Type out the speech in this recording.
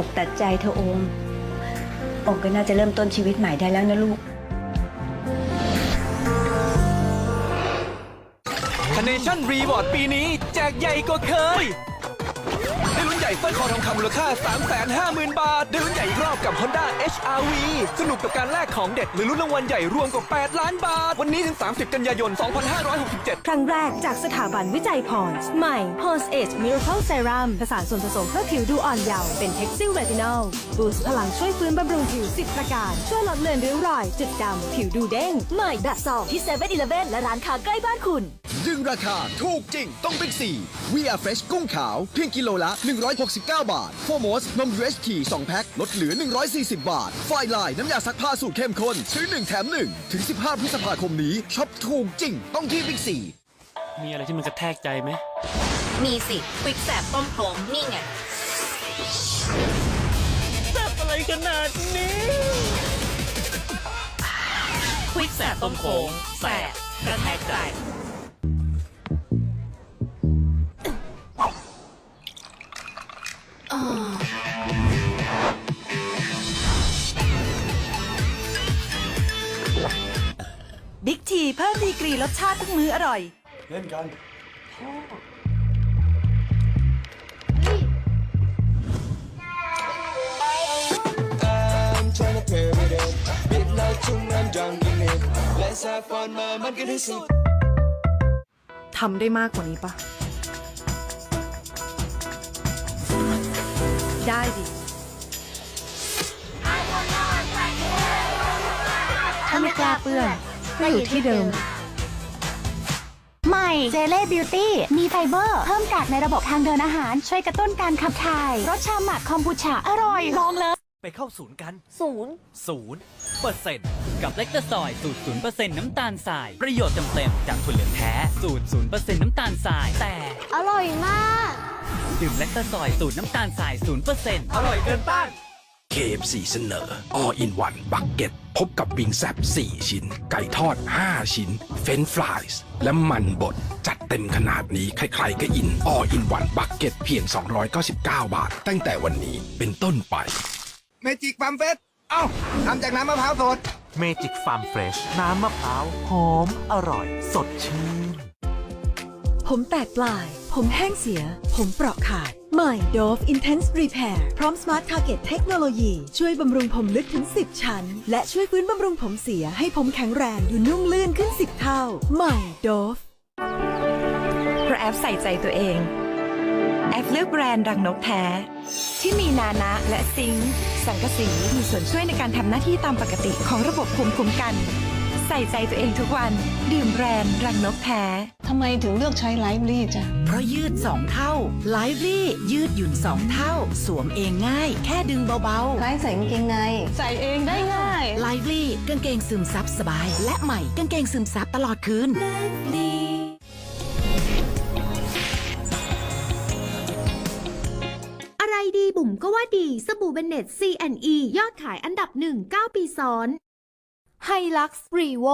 อกตัดใจเธอะโอมโอมก็น่าจะเริ่มต้นชีวิตใหม่ได้แล้วนะลูก คเนชั่นรีวอร์ดปีนี้แจกใหญ่กว่าเคย ได้ลุ้นใหญ่สร้อยคอทองคำมูลค่า 350,000 บาท ได้ลุ้นใหญ่อีกรอบกับ Honda HRV สนุกกับการแลกของเด็ดหรือลุ้นรางวัลใหญ่รวมกว่า 8 ล้านบาท วันนี้ถึง 30 กันยายน 2567 ครั้งแรกจากสถาบันวิจัยพรใหม่ p o n s Age Miracle Serum ผสานส่วนผสมเพื่อผิวดูอ่อนเยาว์เป็น Texil Retinol บูสต์พลังช่วยฟื้นบำรุงผิว 10 ประการ ช่วยลดเลือนริ้วรอย จุดดำผิวดูเด้งใหม่ดัดซองที่7 e เ e ่ e อและร้านค้าใกล้บ้านคุณดึงราคาถูกจริงต้องบิ๊กซี We are fresh กุ้งขาวเพียงกิโลละ 169 บาท โฟมอสนม UHT 2 แพ็คลดเหลือ 140 บาท ไฟลายน้ำยาซักผ้าสูตรเข้มข้นซื้อ 1 แถม 1 ถึง 15 พฤษภาคมนี้ช็อปถูกจริงต้องที่บิ๊กซี มีอะไรที่มันกระแทกใจไหม มีสิควิกแสบต้มโขลงนี่ไงอะไรขนาดนี้ควิกแสบต้มโขลงแสบกระแทกใจ บิ๊กทีเพิ่มดีกรีรสชาติทุกมื้ออร่อย I'm trying to pair it up. Bit like chung and drunk in it. Let's have fun, man. Man, get this in. ทำได้มากกว่านี้ปะได้ดิ ถ้าไม่กล้าเปื้อน ก็อยู่ที่เดิม ใหม่เจเล่บิวตี้มีไฟเบอร์ เพิ่มกากในระบบทางเดินอาหาร ช่วยกระตุ้นการขับถ่ายรสชาหมักคอมบูชาอร่อย ลองเลย ไปเข้าศูนย์กันศูนย์ศูนย์เปอร์เซ็นต์กับเล็กตะซอยสูตร0%น้ำตาลทราย ประโยชน์เต็มๆจากถั่วเหลืองแท้สูตร0%น้ำตาลทราย แต่อร่อยมาก ดื่มเล็กตะซอยสูตรน้ำตาลทราย0%อร่อยเกินต้าน KFC เสนอ All in One Bucket พบกับวิงแซบ4 ชิ้น ไก่ทอด 5 ชิ้น เฟรนฟรายส์และมันบด จัดเต็มขนาดนี้ ใครๆก็อิน All in One Bucket เพียง 299 บาท ตั้งแต่วันนี้เป็นต้นไป เมจิกฟาร์มเฟสเอ้าทำจากน้ำมะพร้าวสด เมจิกฟาร์มเฟรชน้ำมะพร้าว หอม อร่อย สดชื่น ผมแตกปลาย ผมแห้งเสีย ผมเปราะขาด ใหม่ Dove Intense Repair พร้อม Smart Target เทคโนโลยี ช่วยบำรุงผมลึกถึง 10 ชั้น และช่วยฟื้นบำรุงผมเสียให้ผมแข็งแรงดูนุ่มลื่นขึ้น 10 เท่า ใหม่ Dove เพราะแอปใส่ใจตัวเอง แอปเลือกแบรนด์รังนกแท้ ที่มีนานะและซิงค์สังกะสีมีส่วนช่วยในการทำหน้าที่ตามปกติของระบบภูมิคุ้มกัน ใส่ใจตัวเองทุกวัน ดื่มแบรนด์รังนกแท้ทำไมถึงเลือกใช้ไลฟ์ลี่จ้ะ เพราะยืด 2 เท่าไลฟ์ลี่ยืดหยุ่น 2 เท่า สวมเองง่าย แค่ดึงเบาไลฟ์ใส่กางเกงใน ใส่เองได้ง่ายๆไลฟ์ลี่กางเกงซึมซับสบาย และใหม่กางเกงซึมซับตลอดคืน อะไรดีบุ๋มก็ว่าดี สบู่เบนเน็ต C&E ยอดขายอันดับหนึ่ง9ปีซ้อนไฮลักซ์รีโว